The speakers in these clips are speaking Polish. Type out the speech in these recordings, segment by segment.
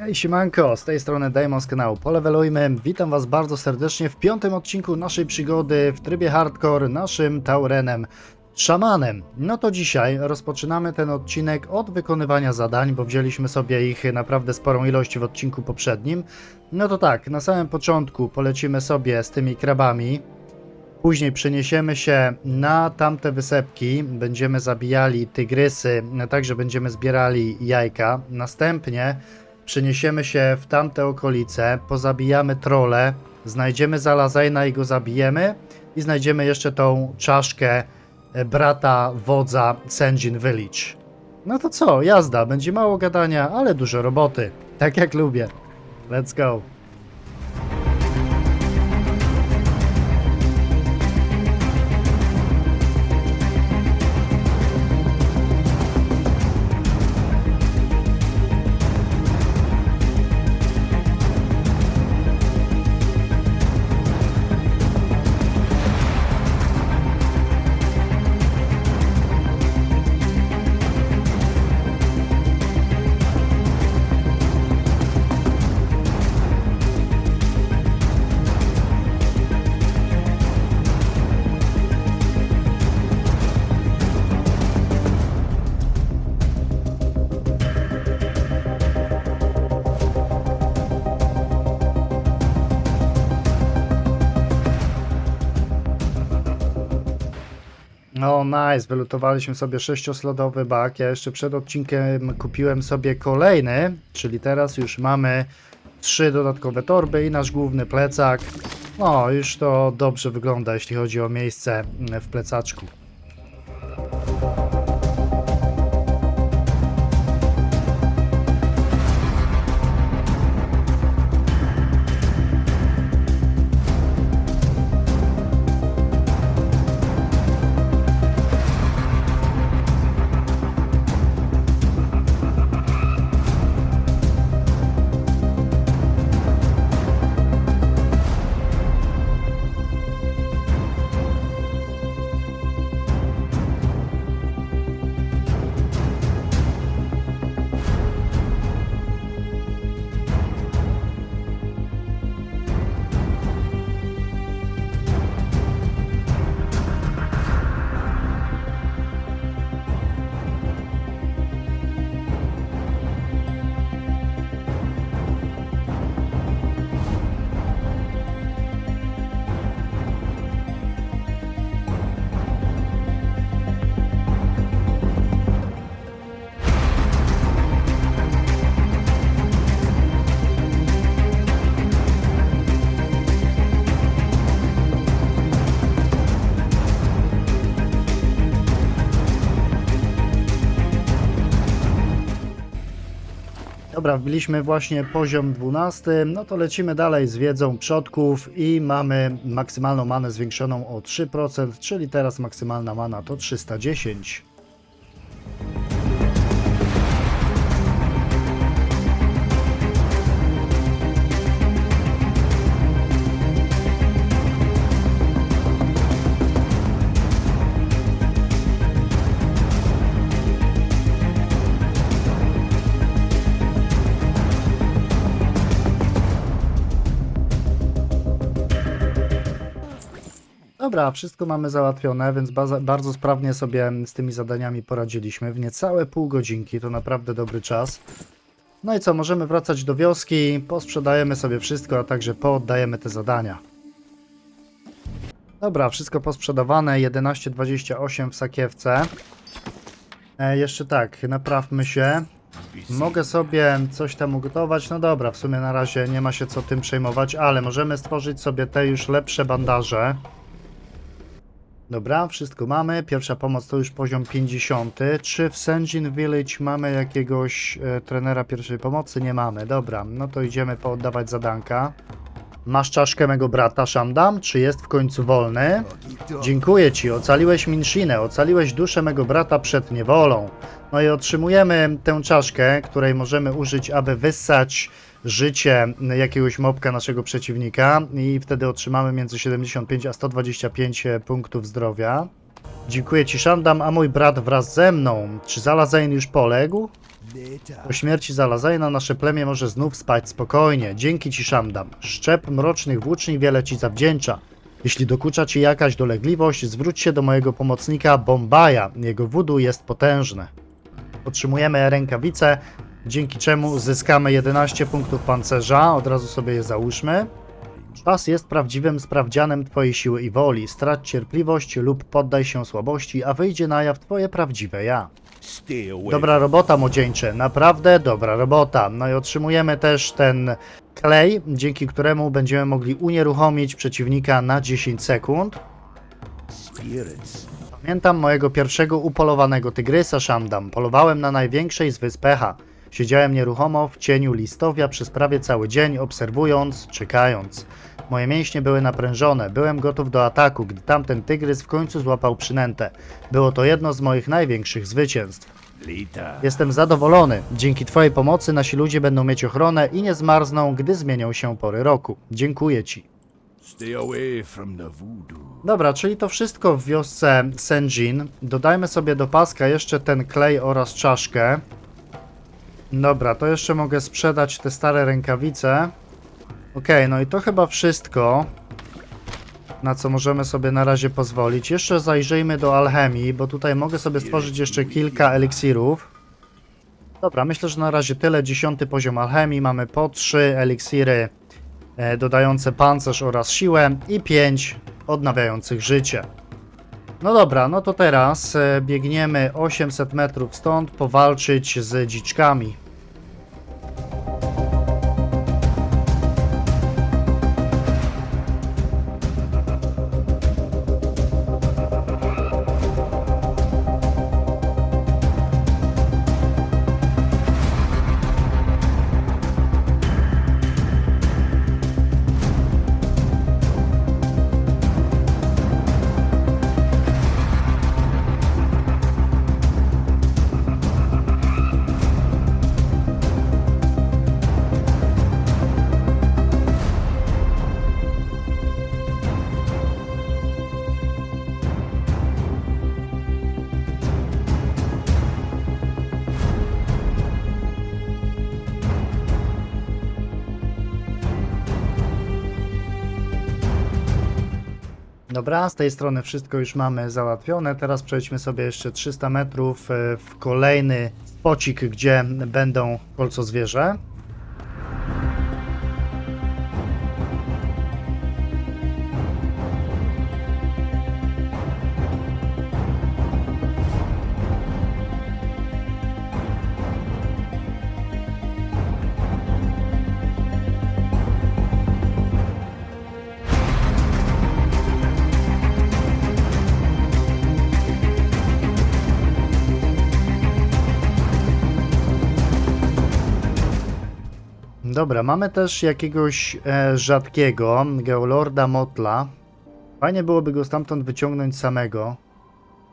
Hej, siemanko, z tej strony Damon z kanału Polewelujmy. Witam was bardzo serdecznie w piątym odcinku naszej przygody w trybie hardcore naszym Taurenem Szamanem. No to dzisiaj rozpoczynamy ten odcinek od wykonywania zadań, bo wzięliśmy sobie ich naprawdę sporą ilość w odcinku poprzednim. No to tak, na samym początku polecimy sobie z tymi krabami. Później przeniesiemy się na tamte wysepki, będziemy zabijali tygrysy, także będziemy zbierali jajka. Następnie przeniesiemy się w tamte okolice, pozabijamy trole, znajdziemy Zalazajna i go zabijemy i znajdziemy jeszcze tą czaszkę e, brata wodza Senjin Village. No to co, jazda, będzie mało gadania, ale dużo roboty, tak jak lubię. Let's go. Nice, wylutowaliśmy sobie sześcioslodowy bak. Ja jeszcze przed odcinkiem kupiłem sobie kolejny, czyli teraz już mamy trzy dodatkowe torby i nasz główny plecak. No, już to dobrze wygląda, jeśli chodzi o miejsce w plecaczku. Dobra, wbiliśmy właśnie poziom 12, no to lecimy dalej z wiedzą przodków i mamy maksymalną manę zwiększoną o 3%, czyli teraz maksymalna mana to 310. Dobra, wszystko mamy załatwione, więc bardzo sprawnie sobie z tymi zadaniami poradziliśmy. W niecałe pół godzinki, to naprawdę dobry czas. No i co, możemy wracać do wioski, posprzedajemy sobie wszystko, a także pooddajemy te zadania. Dobra, wszystko posprzedawane, 11,28 w sakiewce. E, jeszcze tak, naprawmy się. Mogę sobie coś tam ugotować. No dobra, w sumie na razie nie ma się co tym przejmować, ale możemy stworzyć sobie te już lepsze bandaże. Dobra, wszystko mamy. Pierwsza pomoc to już poziom 50. Czy w Senjin Village mamy jakiegoś e, trenera pierwszej pomocy? Nie mamy. Dobra, no to idziemy pooddawać zadanka. Masz czaszkę mego brata, Shamdam? Czy jest w końcu wolny? Dziękuję ci, ocaliłeś Minshinę, ocaliłeś duszę mego brata przed niewolą. No i otrzymujemy tę czaszkę, której możemy użyć, aby wyssać życie jakiegoś mobka naszego przeciwnika i wtedy otrzymamy między 75 a 125 punktów zdrowia. Dziękuję ci Shandam, a mój brat wraz ze mną. Czy Zalazain już poległ? Po śmierci Zalazajna nasze plemię może znów spać spokojnie. Dzięki ci, Szamdam. Szczep mrocznych włóczni wiele ci zawdzięcza. Jeśli dokucza ci jakaś dolegliwość, zwróć się do mojego pomocnika Bombaja. Jego wudu jest potężne. Otrzymujemy rękawice, dzięki czemu zyskamy 11 punktów pancerza. Od razu sobie je załóżmy. Czas jest prawdziwym sprawdzianem Twojej siły i woli. Strać cierpliwość lub poddaj się słabości, a wyjdzie na jaw Twoje prawdziwe ja. Dobra robota, młodzieńcze. Naprawdę dobra robota. No i otrzymujemy też ten klej, dzięki któremu będziemy mogli unieruchomić przeciwnika na 10 sekund. Pamiętam mojego pierwszego upolowanego tygrysa Shamdam. Polowałem na największej z wysp Echa. Siedziałem nieruchomo w cieniu listowia przez prawie cały dzień, obserwując, czekając. Moje mięśnie były naprężone, byłem gotów do ataku, gdy tamten tygrys w końcu złapał przynętę. Było to jedno z moich największych zwycięstw. Lita. Jestem zadowolony. Dzięki Twojej pomocy nasi ludzie będą mieć ochronę i nie zmarzną, gdy zmienią się pory roku. Dziękuję Ci. Stay away from the voodoo. Dobra, czyli to wszystko w wiosce Senjin. Dodajmy sobie do paska jeszcze ten klej oraz czaszkę. Dobra, to jeszcze mogę sprzedać te stare rękawice. Okej, no i to chyba wszystko, na co możemy sobie na razie pozwolić. Jeszcze zajrzyjmy do alchemii, bo tutaj mogę sobie stworzyć jeszcze kilka eliksirów. Dobra, myślę, że na razie tyle. Dziesiąty poziom alchemii. Mamy po trzy eliksiry e, dodające pancerz oraz siłę i 5 odnawiających życie. No dobra, no to teraz e, biegniemy 800 metrów stąd powalczyć z dziczkami. Dobra, z tej strony wszystko już mamy załatwione. Teraz przejdźmy sobie jeszcze 300 metrów e, w kolejny spocik, gdzie będą kolco zwierzę. Dobra, mamy też jakiegoś e, rzadkiego Geolorda Motla. Fajnie byłoby go stamtąd wyciągnąć samego.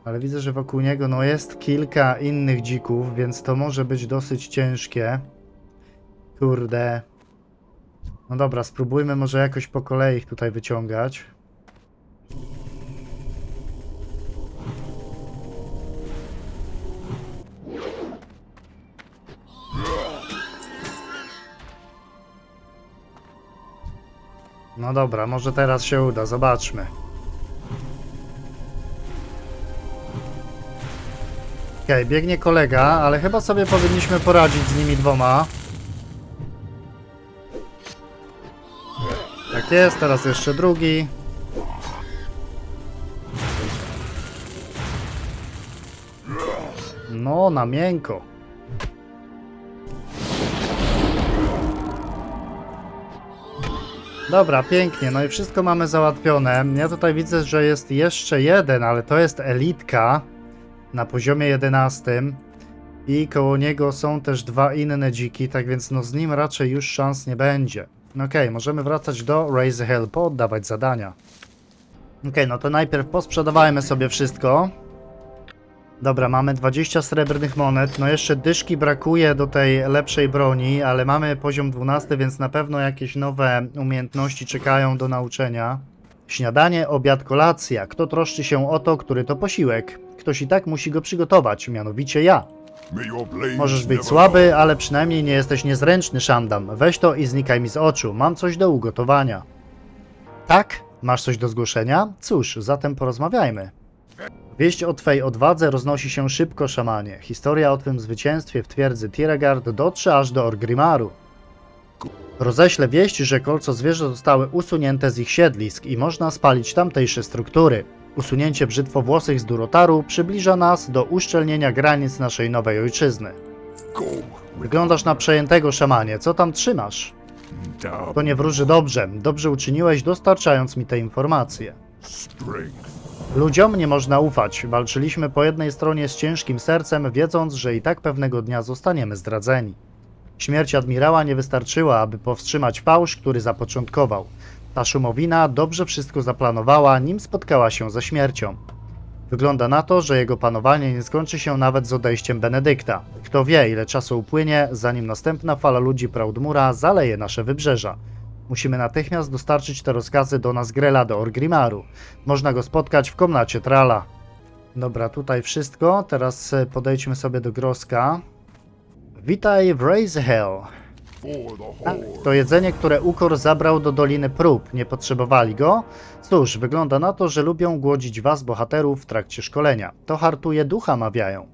Ale widzę, że wokół niego no, jest kilka innych dzików, więc to może być dosyć ciężkie. Kurde. No dobra, spróbujmy może jakoś po kolei ich tutaj wyciągać. No dobra, może teraz się uda, zobaczmy. Okej, biegnie kolega, ale chyba sobie powinniśmy poradzić z nimi dwoma. Tak jest, teraz jeszcze drugi. No, na miękko. Dobra, pięknie, no i wszystko mamy załatwione. Ja tutaj widzę, że jest jeszcze jeden, ale to jest elitka na poziomie 11 i koło niego są też dwa inne dziki, tak więc no z nim raczej już szans nie będzie. Okej, możemy wracać do Raise Hell, poddawać zadania. Okej, no to najpierw posprzedawajmy sobie wszystko. Dobra, mamy 20 srebrnych monet. No jeszcze dyszki brakuje do tej lepszej broni, ale mamy poziom 12, więc na pewno jakieś nowe umiejętności czekają do nauczenia. Śniadanie, obiad, kolacja. Kto troszczy się o to, który to posiłek? Ktoś i tak musi go przygotować, mianowicie ja. Możesz być słaby, ale przynajmniej nie jesteś niezręczny, Shandam. Weź to i znikaj mi z oczu. Mam coś do ugotowania. Tak? Masz coś do zgłoszenia? Cóż, zatem porozmawiajmy. Wieść o twej odwadze roznosi się szybko, szamanie. Historia o twym zwycięstwie w twierdzy Tieragard dotrze aż do Orgrimaru. Roześlę wieść, że kolco zwierzę zostały usunięte z ich siedlisk i można spalić tamtejsze struktury. Usunięcie brzytwowłosych z Durotaru przybliża nas do uszczelnienia granic naszej nowej ojczyzny. Wyglądasz na przejętego szamanie. Co tam trzymasz? To nie wróży dobrze. Dobrze uczyniłeś, dostarczając mi te informacje. Ludziom nie można ufać. Walczyliśmy po jednej stronie z ciężkim sercem, wiedząc, że i tak pewnego dnia zostaniemy zdradzeni. Śmierć admirała nie wystarczyła, aby powstrzymać fałsz, który zapoczątkował. Ta szumowina dobrze wszystko zaplanowała, nim spotkała się ze śmiercią. Wygląda na to, że jego panowanie nie skończy się nawet z odejściem Benedykta. Kto wie, ile czasu upłynie, zanim następna fala ludzi Proudmura zaleje nasze wybrzeża. Musimy natychmiast dostarczyć te rozkazy do Nazgrela do Orgrimaru. Można go spotkać w komnacie Trala. Dobra, tutaj wszystko. Teraz e, podejdźmy sobie do Groska. Witaj w. For the Tak, to jedzenie, które Ukor zabrał do Doliny Prób. Nie potrzebowali go? Cóż, wygląda na to, że lubią głodzić was, bohaterów, w trakcie szkolenia. To hartuje ducha, mawiają.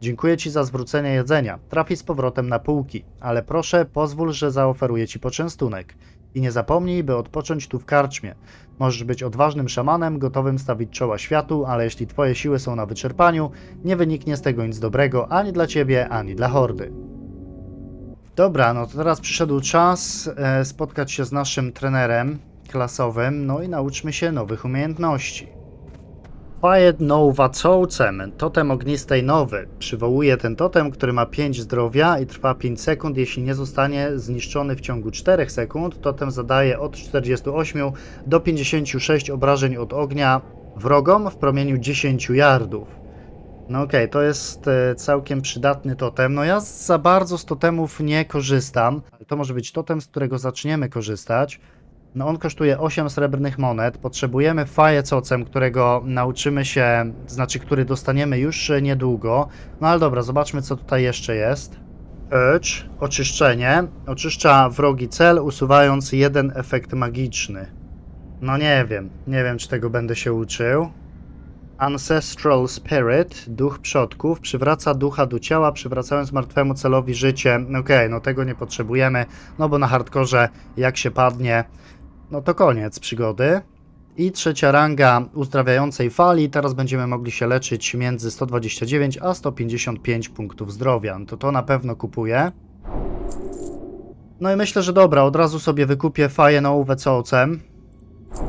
Dziękuję ci za zwrócenie jedzenia. Trafi z powrotem na półki. Ale proszę, pozwól, że zaoferuję ci poczęstunek. I nie zapomnij, by odpocząć tu w karczmie. Możesz być odważnym szamanem, gotowym stawić czoła światu, ale jeśli twoje siły są na wyczerpaniu, nie wyniknie z tego nic dobrego ani dla ciebie, ani dla hordy. Dobra, no to teraz przyszedł czas e, spotkać się z naszym trenerem klasowym, no i nauczmy się nowych umiejętności. Quiet Nova Cołcem, totem ognistej nowy. Przywołuje ten totem, który ma 5 zdrowia i trwa 5 sekund. Jeśli nie zostanie zniszczony w ciągu 4 sekund, totem zadaje od 48 do 56 obrażeń od ognia wrogom w promieniu 10 yardów. No okej, to jest e, całkiem przydatny totem. No ja za bardzo z totemów nie korzystam. To może być totem, z którego zaczniemy korzystać. No on kosztuje 8 srebrnych monet. Potrzebujemy fajecocem, którego nauczymy się, znaczy który dostaniemy już niedługo. No ale dobra, zobaczmy co tutaj jeszcze jest. Purge, oczyszczenie. Oczyszcza wrogi cel, usuwając jeden efekt magiczny. No nie wiem, nie wiem czy tego będę się uczył. Ancestral Spirit, duch przodków, przywraca ducha do ciała, przywracając martwemu celowi życie. Okej, no tego nie potrzebujemy, no bo na hardkorze jak się padnie, no to koniec przygody. I trzecia ranga uzdrawiającej fali, teraz będziemy mogli się leczyć między 129 a 155 punktów zdrowia. No to to na pewno kupuję. No i myślę, że dobra, od razu sobie wykupię faję na uwecocem.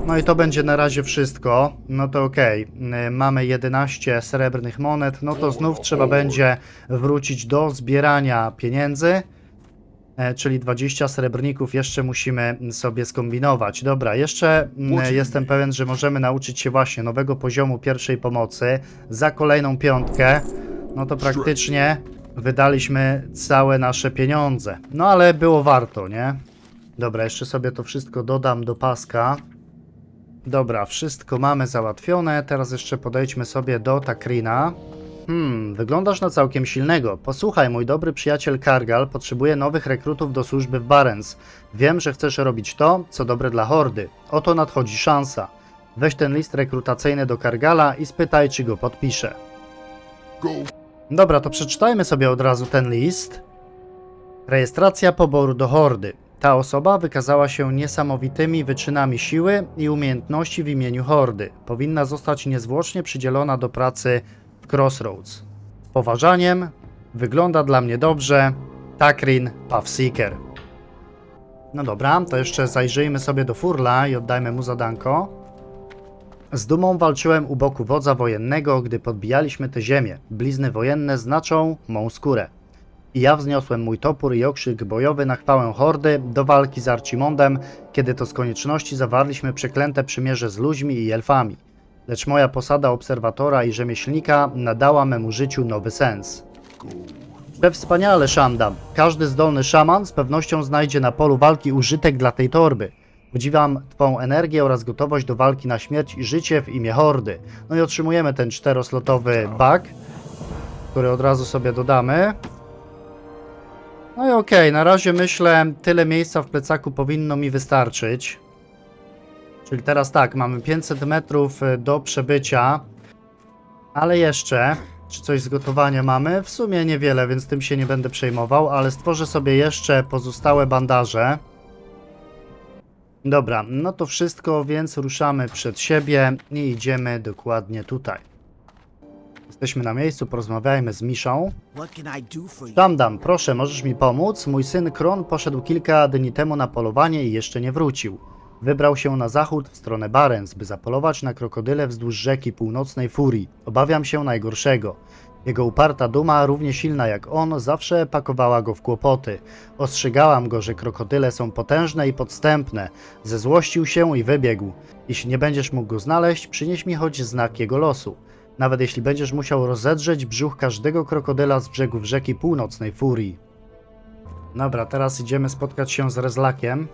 No i to będzie na razie wszystko. No to okej. Y, Mamy 11 srebrnych monet. No to znów trzeba będzie wrócić do zbierania pieniędzy. E, Czyli 20 srebrników jeszcze musimy sobie skombinować. Dobra, jeszcze mm, jestem pewien, że możemy nauczyć się właśnie nowego poziomu pierwszej pomocy za kolejną piątkę. No to praktycznie wydaliśmy całe nasze pieniądze. No ale było warto, nie? Dobra, jeszcze sobie to wszystko dodam do paska. Dobra, wszystko mamy załatwione. Teraz jeszcze podejdźmy sobie do Takrina. Hmm, wyglądasz na całkiem silnego. Posłuchaj, mój dobry przyjaciel Kargal potrzebuje nowych rekrutów do służby w Barents. Wiem, że chcesz robić to, co dobre dla Hordy. Oto nadchodzi szansa. Weź ten list rekrutacyjny do Kargala i spytaj, czy go podpisze. Dobra, to przeczytajmy sobie od razu ten list. Rejestracja poboru do hordy. Ta osoba wykazała się niesamowitymi wyczynami siły i umiejętności w imieniu hordy. Powinna zostać niezwłocznie przydzielona do pracy Crossroads. Poważaniem, wygląda dla mnie dobrze, Takrin Pawseeker. No dobra, to jeszcze zajrzyjmy sobie do Furla i oddajmy mu zadanko. Z dumą walczyłem u boku wodza wojennego, gdy podbijaliśmy tę ziemię. Blizny wojenne znaczą mą skórę. I ja wzniosłem mój topór i okrzyk bojowy na chwałę hordy do walki z Archimondem, kiedy to z konieczności zawarliśmy przeklęte przymierze z ludźmi i elfami. Lecz moja posada obserwatora i rzemieślnika nadała memu życiu nowy sens. Przewspaniale, Shandam. Każdy zdolny szaman z pewnością znajdzie na polu walki użytek dla tej torby. Podziwiam Twą energię oraz gotowość do walki na śmierć i życie w imię Hordy. No i otrzymujemy ten czteroslotowy bug. który od razu sobie dodamy. No i okej, na razie myślę, tyle miejsca w plecaku powinno mi wystarczyć. Czyli teraz tak, mamy 500 metrów y, do przebycia, ale jeszcze, czy coś z gotowania mamy? W sumie niewiele, więc tym się nie będę przejmował, ale stworzę sobie jeszcze pozostałe bandaże. Dobra, no to wszystko, więc ruszamy przed siebie i idziemy dokładnie tutaj. Jesteśmy na miejscu, porozmawiajmy z Miszą. Damdam, proszę, możesz mi pomóc? Mój syn Kron poszedł kilka dni temu na polowanie i jeszcze nie wrócił. Wybrał się na zachód w stronę Barents, by zapolować na krokodyle wzdłuż rzeki północnej Furii. Obawiam się najgorszego. Jego uparta duma, równie silna jak on, zawsze pakowała go w kłopoty. Ostrzegałam go, że krokodyle są potężne i podstępne. Zezłościł się i wybiegł. Jeśli nie będziesz mógł go znaleźć, przynieś mi choć znak jego losu. Nawet jeśli będziesz musiał rozedrzeć brzuch każdego krokodyla z brzegów rzeki północnej Furii. Dobra, teraz idziemy spotkać się z Rezlakiem.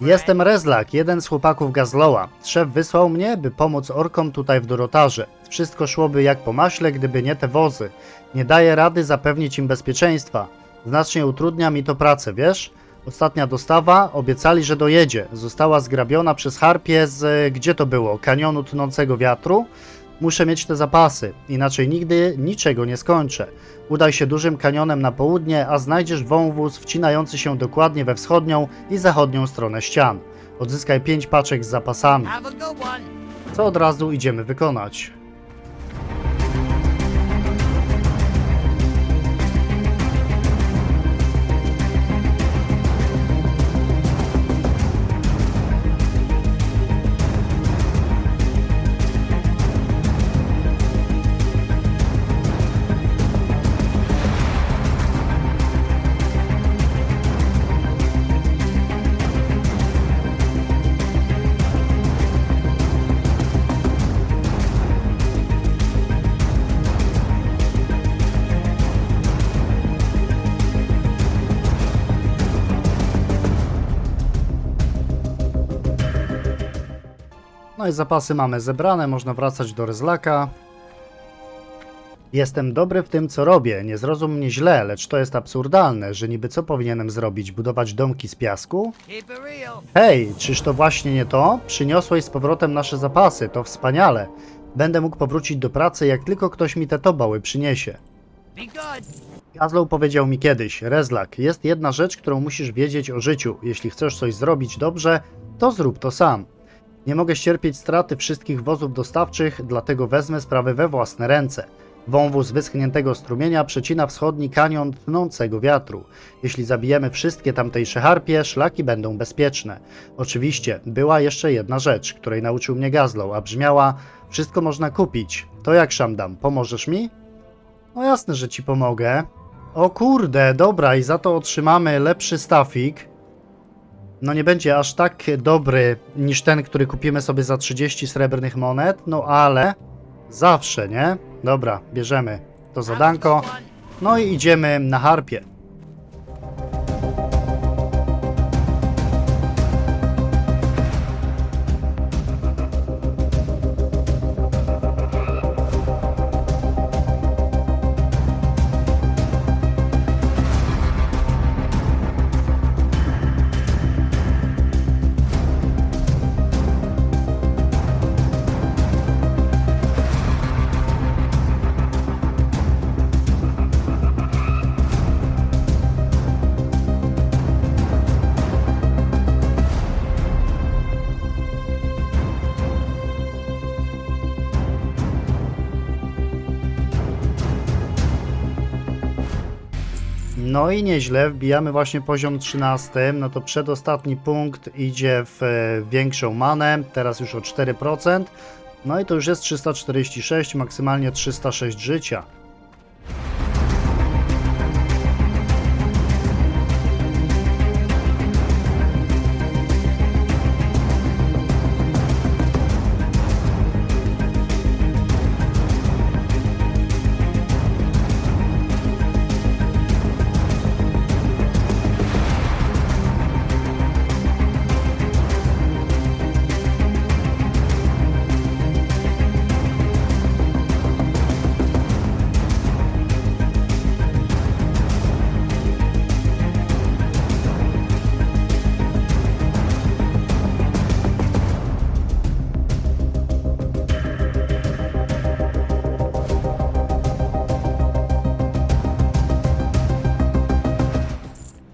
Jestem Rezlak, jeden z chłopaków Gazloa. Szef wysłał mnie, by pomóc orkom tutaj w Dorotarze. Wszystko szłoby jak po maśle, gdyby nie te wozy. Nie daję rady zapewnić im bezpieczeństwa. Znacznie utrudnia mi to pracę, wiesz? Ostatnia dostawa, obiecali, że dojedzie. Została zgrabiona przez harpie z... gdzie to było? Kanionu Tnącego Wiatru? Muszę mieć te zapasy, inaczej nigdy niczego nie skończę. Udaj się dużym kanionem na południe, a znajdziesz wąwóz wcinający się dokładnie we wschodnią i zachodnią stronę ścian. Odzyskaj pięć paczek z zapasami, co od razu idziemy wykonać. No i zapasy mamy zebrane, można wracać do Ryzlaka. Jestem dobry w tym, co robię. Nie zrozum mnie źle, lecz to jest absurdalne, że niby co powinienem zrobić? Budować domki z piasku? Hej, czyż to właśnie nie to? Przyniosłeś z powrotem nasze zapasy, to wspaniale. Będę mógł powrócić do pracy, jak tylko ktoś mi te tobały przyniesie. Gazlow powiedział mi kiedyś, Rezlak, jest jedna rzecz, którą musisz wiedzieć o życiu. Jeśli chcesz coś zrobić dobrze, to zrób to sam. Nie mogę ścierpieć straty wszystkich wozów dostawczych, dlatego wezmę sprawy we własne ręce. Wąwóz wyschniętego strumienia przecina wschodni kanion tnącego wiatru. Jeśli zabijemy wszystkie tamtejsze harpie, szlaki będą bezpieczne. Oczywiście, była jeszcze jedna rzecz, której nauczył mnie Gazlow, a brzmiała: Wszystko można kupić. To jak Szamdam, pomożesz mi? No jasne, że ci pomogę. O kurde, dobra, i za to otrzymamy lepszy stafik. No nie będzie aż tak dobry niż ten, który kupimy sobie za 30 srebrnych monet, no ale zawsze, nie? Dobra, bierzemy to zadanko. No i idziemy na harpie. No i nieźle, wbijamy właśnie poziom 13, no to przedostatni punkt idzie w e, większą manę, teraz już o 4%, no i to już jest 346, maksymalnie 306 życia.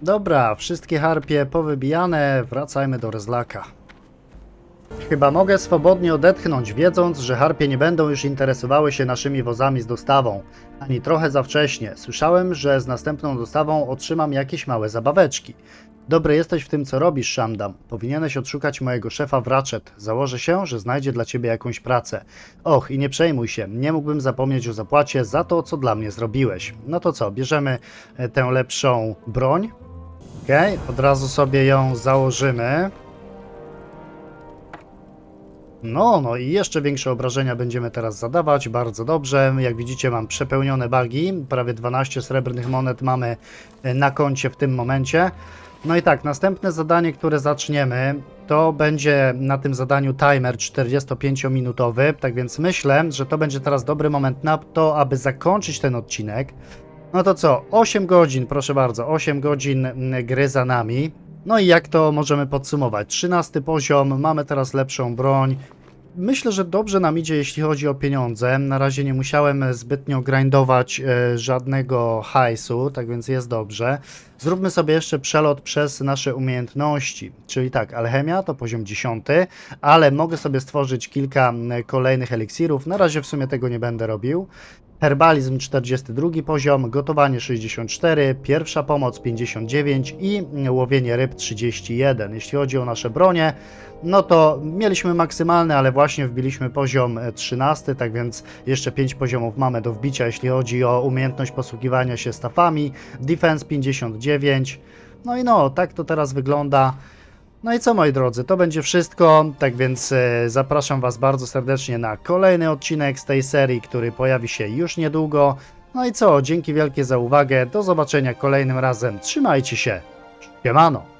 Dobra, wszystkie harpie powybijane, wracajmy do Rezlaka. Chyba mogę swobodnie odetchnąć, wiedząc, że harpie nie będą już interesowały się naszymi wozami z dostawą. Ani trochę za wcześnie. Słyszałem, że z następną dostawą otrzymam jakieś małe zabaweczki. Dobry jesteś w tym, co robisz, Shamdam. Powinieneś odszukać mojego szefa w Ratchet. Założę się, że znajdzie dla ciebie jakąś pracę. Och, i nie przejmuj się, nie mógłbym zapomnieć o zapłacie za to, co dla mnie zrobiłeś. No to co, bierzemy e, tę lepszą broń. Od razu sobie ją założymy. No, no i jeszcze większe obrażenia będziemy teraz zadawać, bardzo dobrze. Jak widzicie mam przepełnione bagi, prawie 12 srebrnych monet mamy e, na koncie w tym momencie. No i tak, następne zadanie, które zaczniemy, to będzie na tym zadaniu timer 45-minutowy, tak więc myślę, że to będzie teraz dobry moment na to, aby zakończyć ten odcinek. No to co, 8 godzin, proszę bardzo, 8 godzin mm, gry za nami. No i jak to możemy podsumować? 13 poziom, mamy teraz lepszą broń. Myślę, że dobrze nam idzie, jeśli chodzi o pieniądze. Na razie nie musiałem zbytnio grindować e, żadnego hajsu, tak więc jest dobrze. Zróbmy sobie jeszcze przelot przez nasze umiejętności. Czyli tak, alchemia to poziom 10, ale mogę sobie stworzyć kilka kolejnych eliksirów. Na razie w sumie tego nie będę robił. Herbalizm 42 poziom, gotowanie 64, pierwsza pomoc 59 i łowienie ryb 31. Jeśli chodzi o nasze bronie, no to mieliśmy maksymalny, ale właśnie wbiliśmy poziom e, 13, tak więc jeszcze 5 poziomów mamy do wbicia, jeśli chodzi o umiejętność posługiwania się stafami. Defense 59. No i no, tak to teraz wygląda. No i co moi drodzy, to będzie wszystko, tak więc e, zapraszam Was bardzo serdecznie na kolejny odcinek z tej serii, który pojawi się już niedługo. No i co, dzięki wielkie za uwagę, do zobaczenia kolejnym razem, trzymajcie się, siemano!